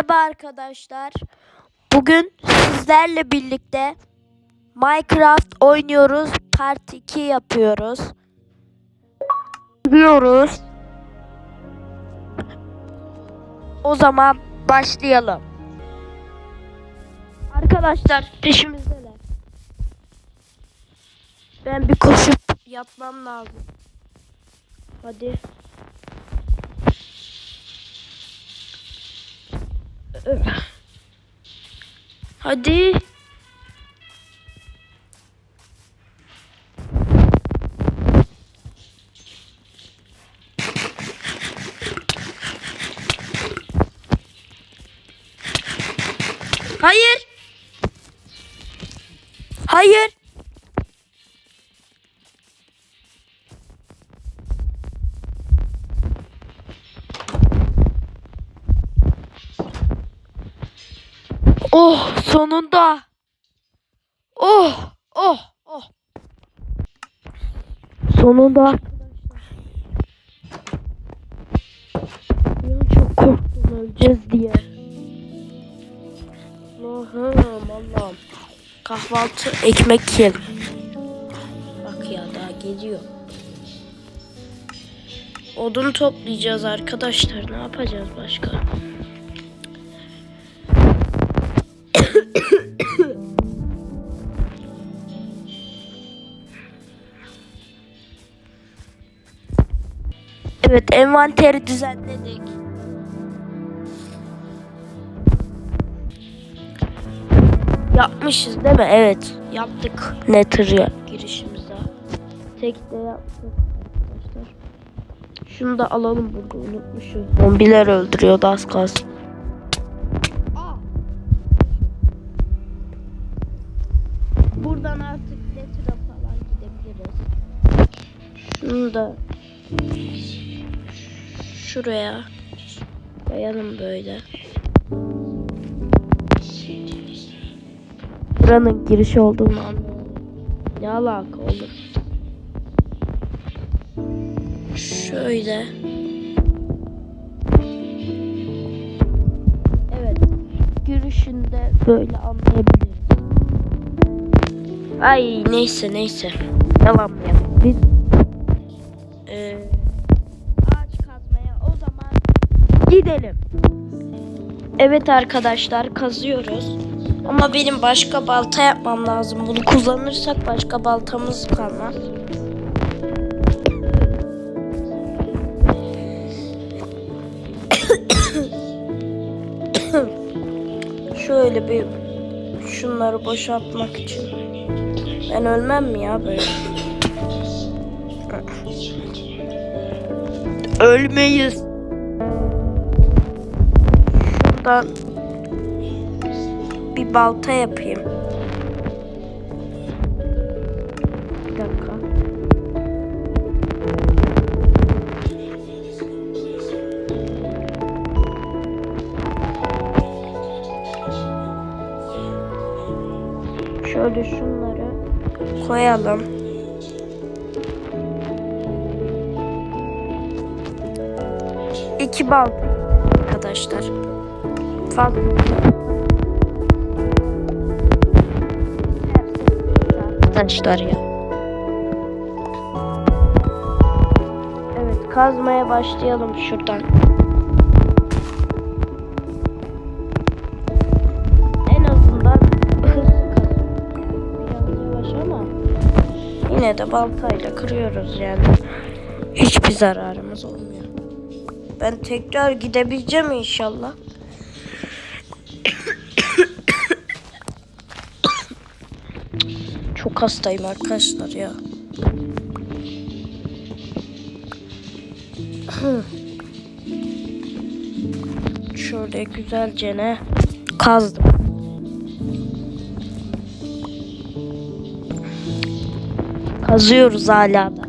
Merhaba arkadaşlar. Bugün sizlerle birlikte Minecraft oynuyoruz. Part 2 yapıyoruz. Diyoruz. O zaman başlayalım. Arkadaşlar peşimizdeler. Ben bir koşup yatmam lazım. Hadi. Hadi. Hayır. Hayır. Oh sonunda. Oh oh oh. Sonunda arkadaşlar. Ya çok korktum öleceğiz diye. Allah'ım Allah'ım. Kahvaltı ekmek yiyelim. Bak ya daha geliyor. Odun toplayacağız arkadaşlar. Ne yapacağız başka? Evet envanteri düzenledik. Yapmışız değil mi? Evet. Yaptık. Nether'a girişimize. Tek de yaptık arkadaşlar. Şunu da alalım burada unutmuşuz. Zombiler öldürüyordu az kalsın. Şuraya koyalım böyle. Buranın girişi olduğunu anlıyorum. Ne alaka olur? Şöyle. Evet. Girişinde böyle anlayabiliriz. Ay neyse neyse. Yalanmayalım. Biz ee, ağaç kazmaya o zaman gidelim. Evet arkadaşlar kazıyoruz. Ama benim başka balta yapmam lazım. Bunu kullanırsak başka baltamız kalmaz. Şöyle bir şunları boşaltmak için. Ben ölmem mi ya böyle? Ölmeyiz. Şuradan bir balta yapayım. Bir dakika. Şöyle şunları koyalım. İki balta arkadaşlar. Fazla. arkadaşlar ya. Evet kazmaya başlayalım şuradan. En azından. Biraz yavaş ama yine de baltayla kırıyoruz yani. Hiçbir zararımız olmuyor. Ben tekrar gidebileceğim inşallah. Çok arkadaşlar ya. Şöyle güzelce ne kazdım. Kazıyoruz hala da.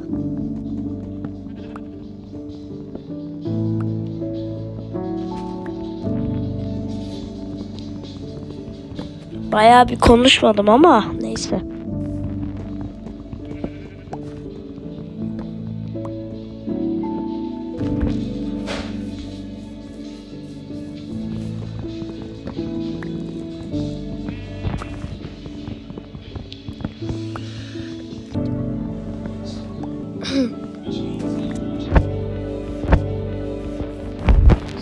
Bayağı bir konuşmadım ama neyse.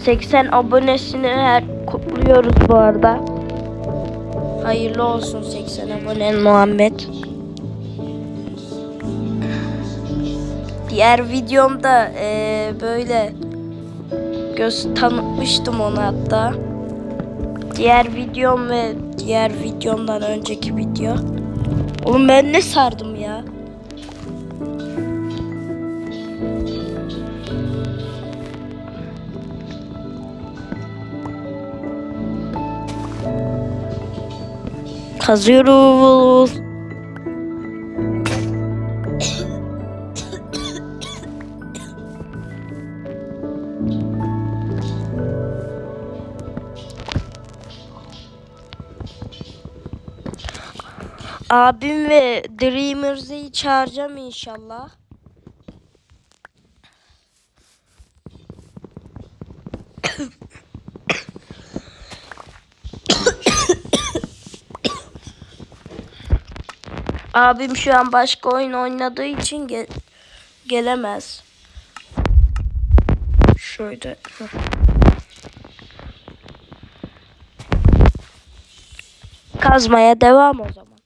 80 abonesini her kutluyoruz bu arada. Hayırlı olsun 80 abonen Muhammed. Diğer videomda eee, böyle göz tanıtmıştım onu hatta. Diğer videom ve diğer videomdan önceki video. Oğlum ben ne sardım Kazıyoruz. Abim ve Dreamers'ı çağıracağım inşallah. Abim şu an başka oyun oynadığı için gel gelemez. Şöyle. Kazmaya devam o zaman.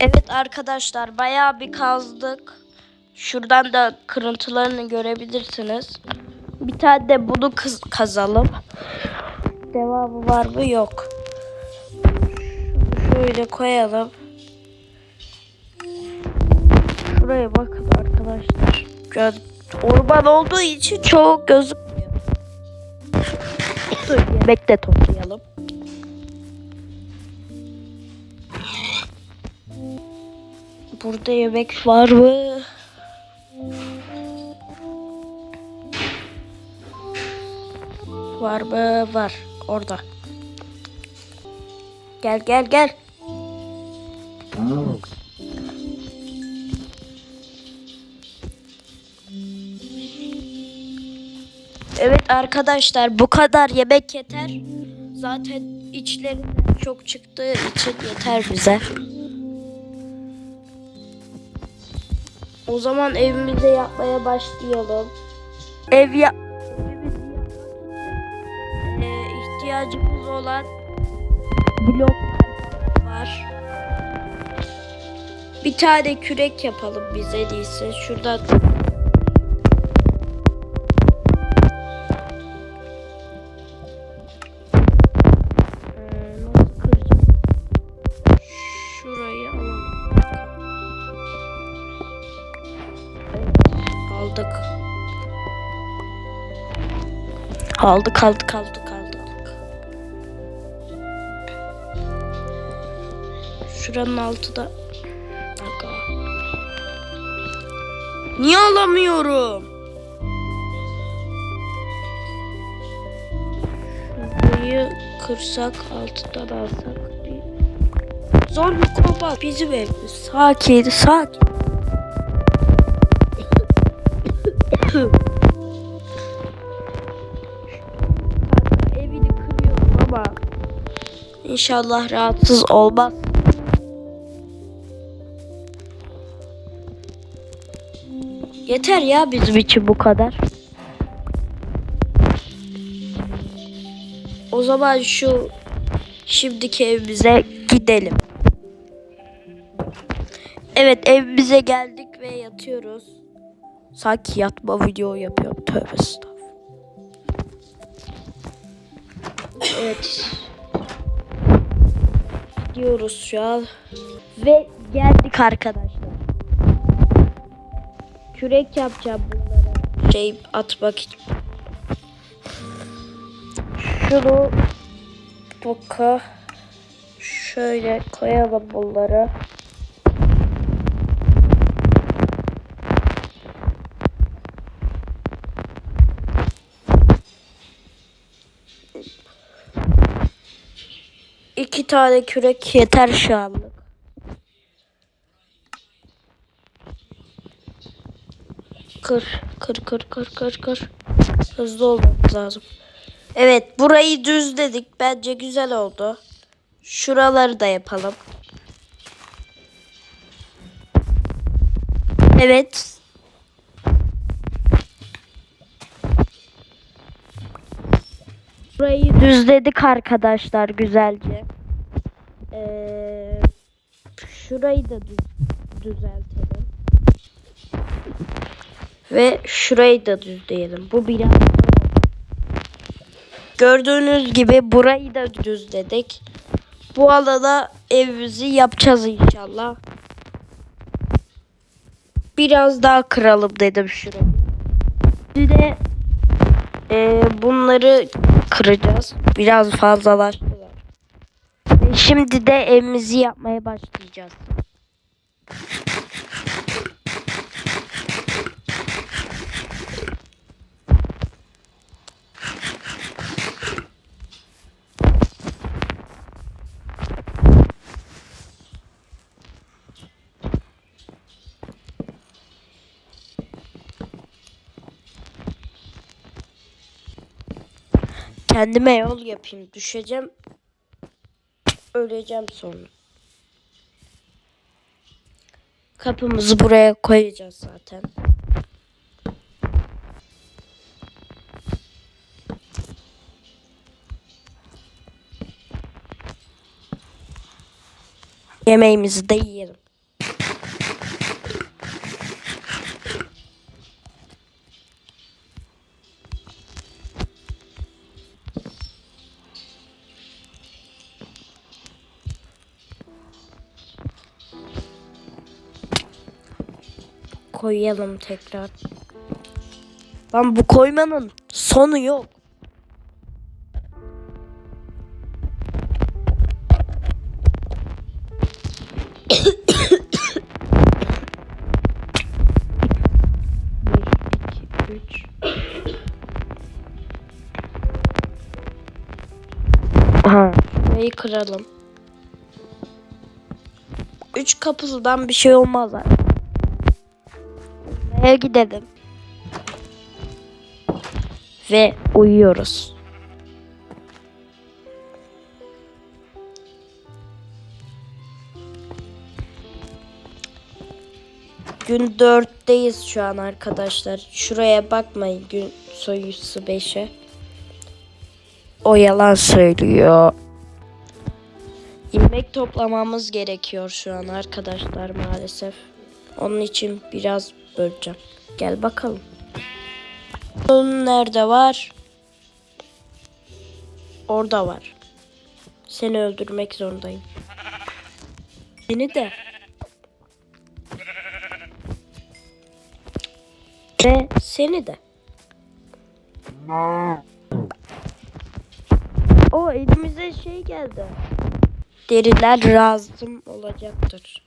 Evet arkadaşlar bayağı bir kazdık. Şuradan da kırıntılarını görebilirsiniz. Bir tane de bunu kız kazalım. Devamı var mı? Yok. Şunu şöyle koyalım. Şuraya bakın arkadaşlar. Gö- Orman olduğu için çoğu gözükmüyor. Yemek de toplayalım. Burada yemek var mı? Var mı? Var. Orada. Gel gel gel. Evet arkadaşlar bu kadar yemek yeter. Zaten içlerinden çok çıktığı için yeter bize. O zaman evimize yapmaya başlayalım. Ev yap evimizi yapmak için, e, ihtiyacımız olan bloklar var. Bir tane kürek yapalım biz en iyisi. Şuradan Aldık, aldık, aldık, aldık. Şuranın altı da... Aga. Niye alamıyorum? Şurayı kırsak, altından alsak. Zor bir kombat bizim evimiz. Sakin, sakin. İnşallah rahatsız olmaz. Yeter ya bizim için bu kadar. O zaman şu şimdiki evimize gidelim. Evet evimize geldik ve yatıyoruz. Sanki yatma video yapıyorum. Tövbe estağfurullah. Evet. Gidiyoruz şu an. Ve geldik arkadaşlar. Kürek yapacağım bunlara. Şey atmak için. Şunu boka şöyle koyalım bunları. İki tane kürek yeter şu anlık. Kır, kır, kır, kır, kır, kır. Hızlı olmamız lazım. Evet, burayı düzledik. Bence güzel oldu. Şuraları da yapalım. Evet. Burayı düzledik arkadaşlar güzelce. Ee, şurayı da düz, düzeltelim. Ve şurayı da düzleyelim. Bu biraz. Gördüğünüz gibi burayı da düzledik. Bu alana evimizi yapacağız inşallah. Biraz daha kıralım dedim şurayı. Bir de e, bunları kıracağız. Biraz fazlalaştılar. Şimdi de evimizi yapmaya başlayacağız. Kendime yol yapayım. Düşeceğim. Öleceğim sonra. Kapımızı buraya koyacağız zaten. Yemeğimizi de yiyelim. Koyalım tekrar. Lan bu koymanın sonu yok. Şurayı kıralım. Üç kapısından bir şey olmaz artık. Eve gidelim. Ve uyuyoruz. Gün 4'teyiz şu an arkadaşlar. Şuraya bakmayın gün soyusu 5'e. O yalan söylüyor. İlmek toplamamız gerekiyor şu an arkadaşlar maalesef. Onun için biraz böleceğim. Gel bakalım. Onun nerede var? Orada var. Seni öldürmek zorundayım. Beni de. Ve seni de. O elimize şey geldi. Deriler lazım olacaktır.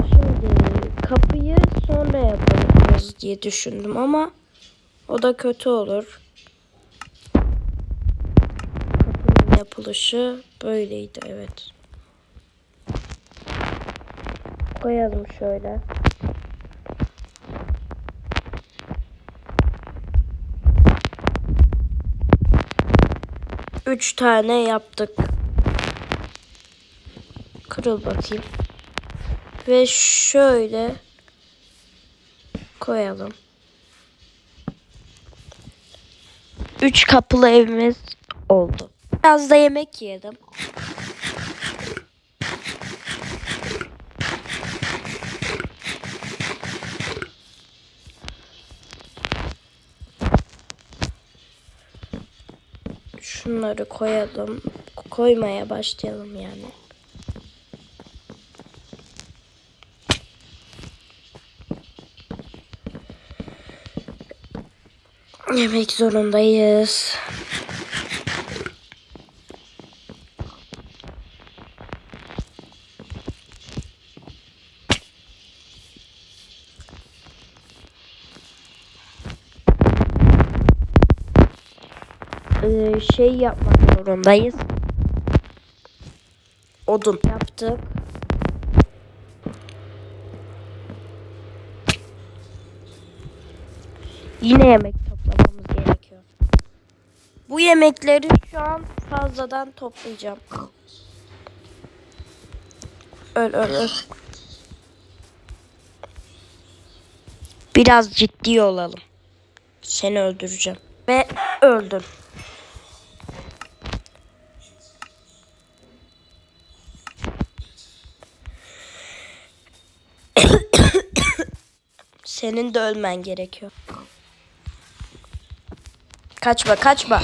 Şimdi kapıyı sonra yaparız diye düşündüm ama o da kötü olur. Kapının yapılışı böyleydi evet. Koyalım şöyle. Üç tane yaptık. Kırıl bakayım. Ve şöyle koyalım. Üç kapılı evimiz oldu. Biraz da yemek yedim. Şunları koyalım. Koymaya başlayalım yani. Yemek zorundayız. Ee, şey yapmak zorundayız. Odun yaptık. Yine yemek yemekleri şu an fazladan toplayacağım. Öl öl öl. Biraz ciddi olalım. Seni öldüreceğim. Ve öldün. Senin de ölmen gerekiyor. Kaçma kaçma.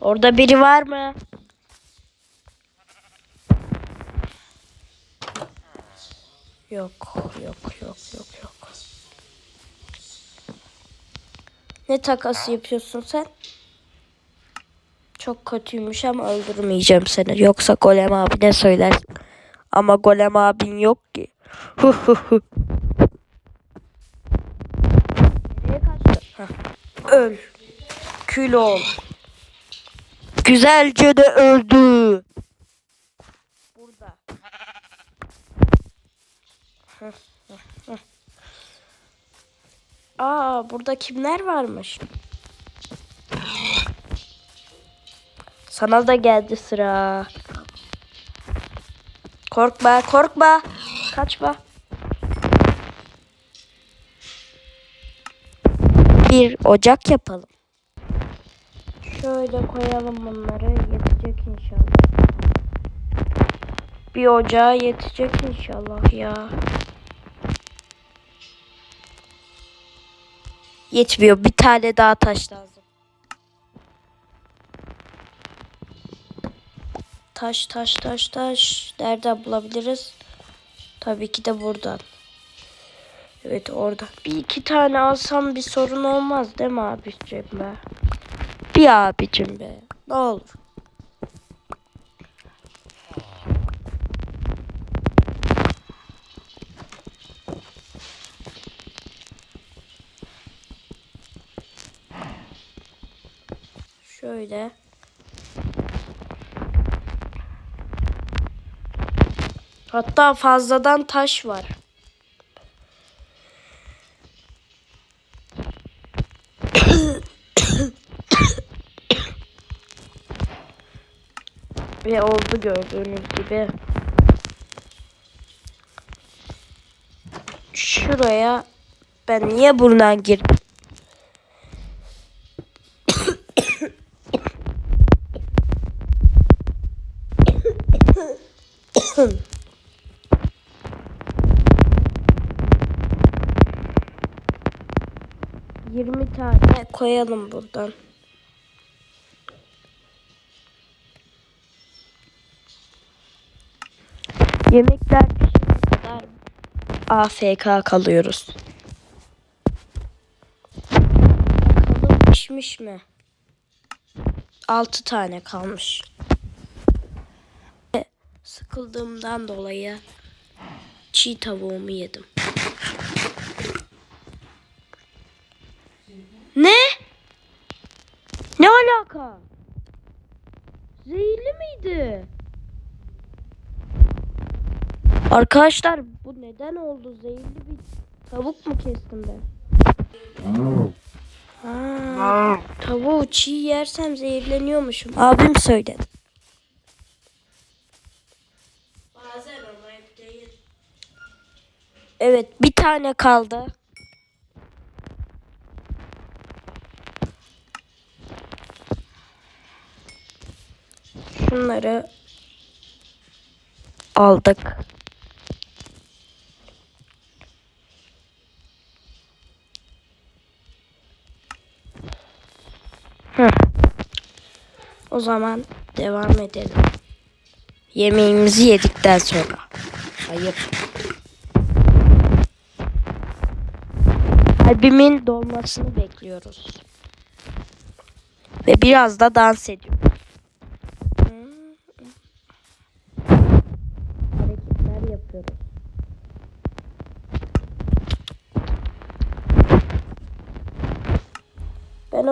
Orada biri var mı? Yok, yok, yok, yok, yok. Ne takası yapıyorsun sen? Çok kötüymüş ama öldürmeyeceğim seni. Yoksa Golem abi ne söylersin? Ama Golem abin yok ki. Nereye kaçtın? Öl. Kül ol. Güzelce de öldü. Burada. Aa burada kimler varmış? Sana da geldi sıra. Korkma, korkma. Kaçma. Bir ocak yapalım. Şöyle koyalım bunları. Yetecek inşallah. Bir ocağa yetecek inşallah ya. Yetmiyor. Bir tane daha taş lazım. Taş taş taş taş. Nereden bulabiliriz? Tabii ki de buradan. Evet orada. Bir iki tane alsam bir sorun olmaz değil mi abicim be? Bir abicim be. Ne olur. Şöyle. Hatta fazladan taş var. Ve oldu gördüğünüz gibi. Şuraya ben niye buradan girdim? Yirmi tane koyalım buradan. Yemekler pişene kadar AFK kalıyoruz. Bakalım pişmiş mi? 6 tane kalmış. Sıkıldığımdan dolayı çiğ tavuğumu yedim. Ne? Ne alaka? Zehirli miydi? Arkadaşlar bu neden oldu? Zehirli bir tavuk mu kestim ben? Ha, tavuğu çiğ yersem zehirleniyormuşum. Abim söyledi. Bazen ama hep değil. Evet bir tane kaldı. Şunları aldık. O zaman devam edelim. Yemeğimizi yedikten sonra. Hayır. Kalbimin dolmasını bekliyoruz. Ve biraz da dans ediyoruz. Hareketler yapıyoruz.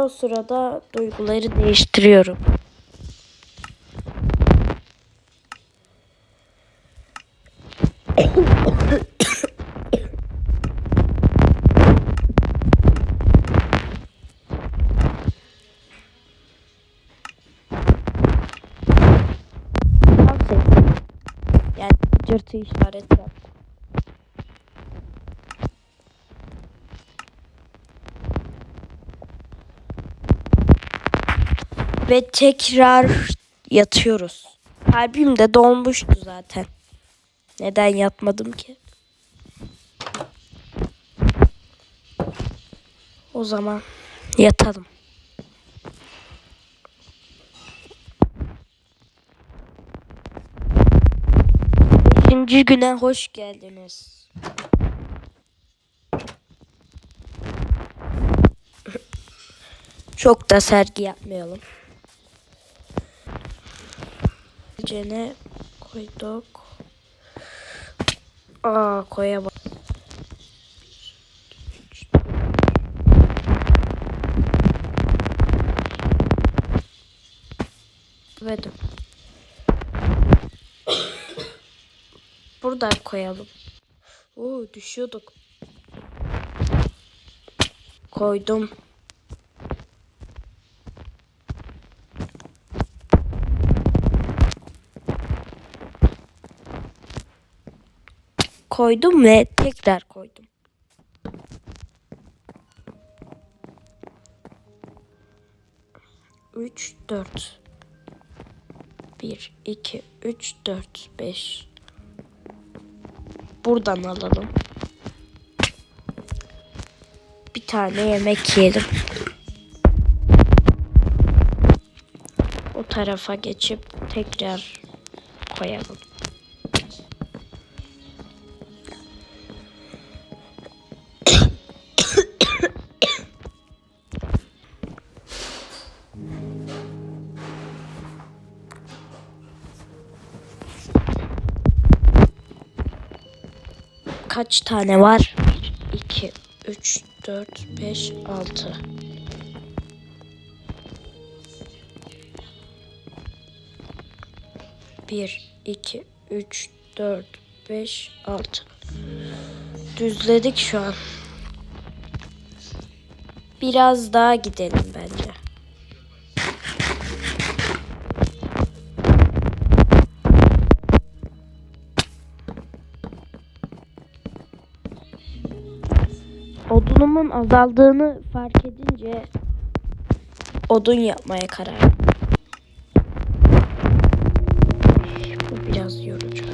O sırada duyguları değiştiriyorum. Ve tekrar yatıyoruz. Kalbim de dolmuştu zaten. Neden yatmadım ki? O zaman yatalım. Beşinci güne hoş geldiniz. Çok da sergi yapmayalım. Cene koyduk. Aa koyamadım. Evet. Buradan koyalım. Oo düşüyorduk. Koydum. Koydum ve tekrar koydum. Üç, dört. Bir, iki, üç, dört, beş. Buradan alalım. Bir tane yemek yiyelim. O tarafa geçip tekrar koyalım. Kaç tane var? 2, 3, 4, 5, 6. Bir, iki, üç, dört, beş, altı. Düzledik şu an. Biraz daha gidelim bence. Odunumun azaldığını fark edince odun yapmaya karar. Bu biraz yorucu.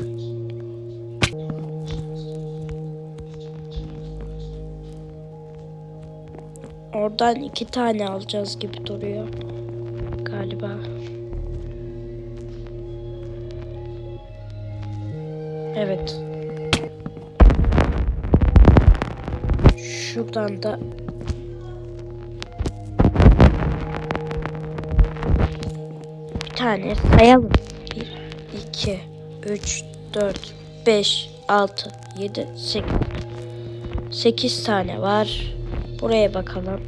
Oradan iki tane alacağız gibi duruyor. Galiba. Evet. Şuradan da bir tane sayalım. 1, 2, 3, 4, 5, 6, 7, 8. 8 tane var. Buraya bakalım.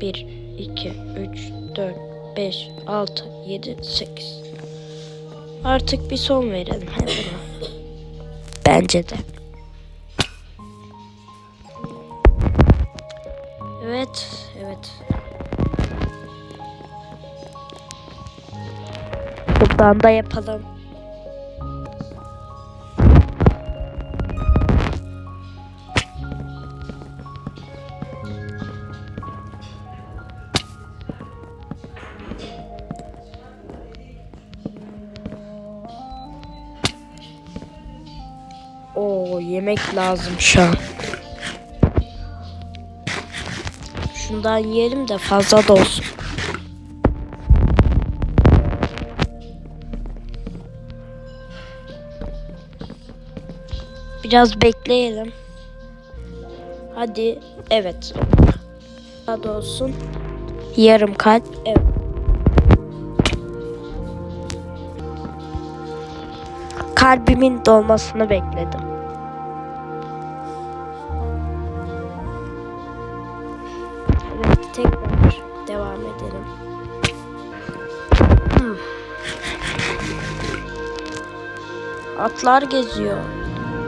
1, 2, 3, 4, 5, 6, 7, 8. Artık bir son verelim. Bence de. Buradan da yapalım. Oo, yemek lazım şu an. Şundan yiyelim de fazla da olsun. Biraz bekleyelim. Hadi evet. Hadi olsun. Yarım kalp. Evet. Kalbimin dolmasını bekledim. Evet tekrar devam edelim. Hmm. Atlar geziyor.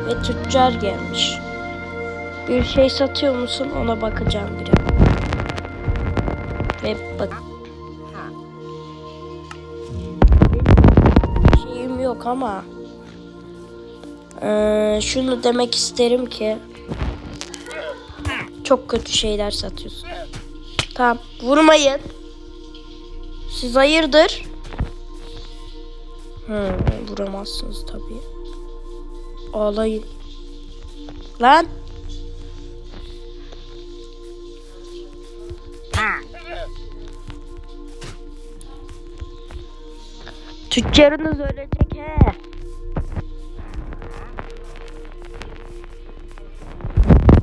Ve tüccar gelmiş. Bir şey satıyor musun ona bakacağım bir Ve bak. Benim şeyim yok ama. Ee, şunu demek isterim ki. Çok kötü şeyler satıyorsun. Tamam vurmayın. Siz hayırdır? Hı, vuramazsınız tabii. Ağlayın. Lan. Tüccarınız ölecek he.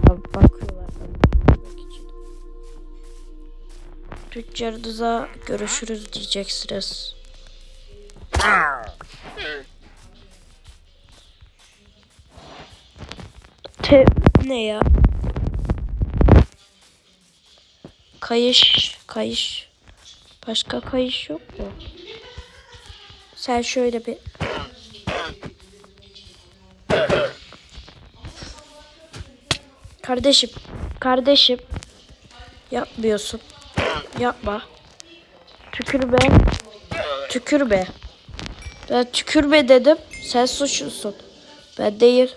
Bakıyorlar. Tüccarınıza görüşürüz diyeceksiniz. Te ne ya? Kayış, kayış. Başka kayış yok mu? Sen şöyle bir Kardeşim, kardeşim. Yapmıyorsun. Yapma. Tükür be. Tükür be. Ben tükür be dedim. Sen suçlusun. Ben değil.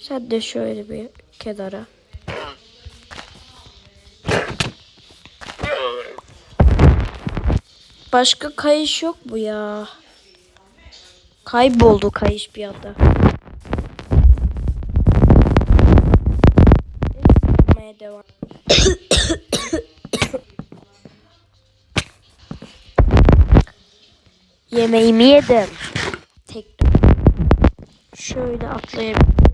Sen de şöyle bir kenara. Başka kayış yok mu ya? Kayboldu kayış bir anda. Devam. Yemeğimi yedim. Tekrar. Şöyle atlayabilirim.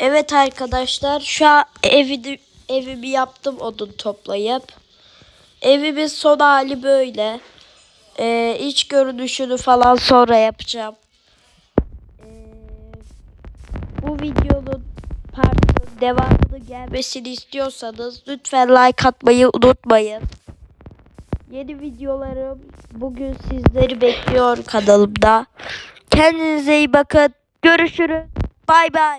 Evet. Arkadaşlar şu an evi, evimi yaptım odun toplayıp. Evimin son hali böyle. Ee, iç görünüşünü falan sonra yapacağım. Ee, bu videonun partının devamını gelmesini istiyorsanız lütfen like atmayı unutmayın. Yeni videolarım bugün sizleri bekliyor kanalımda. Kendinize iyi bakın. Görüşürüz. Bay bay.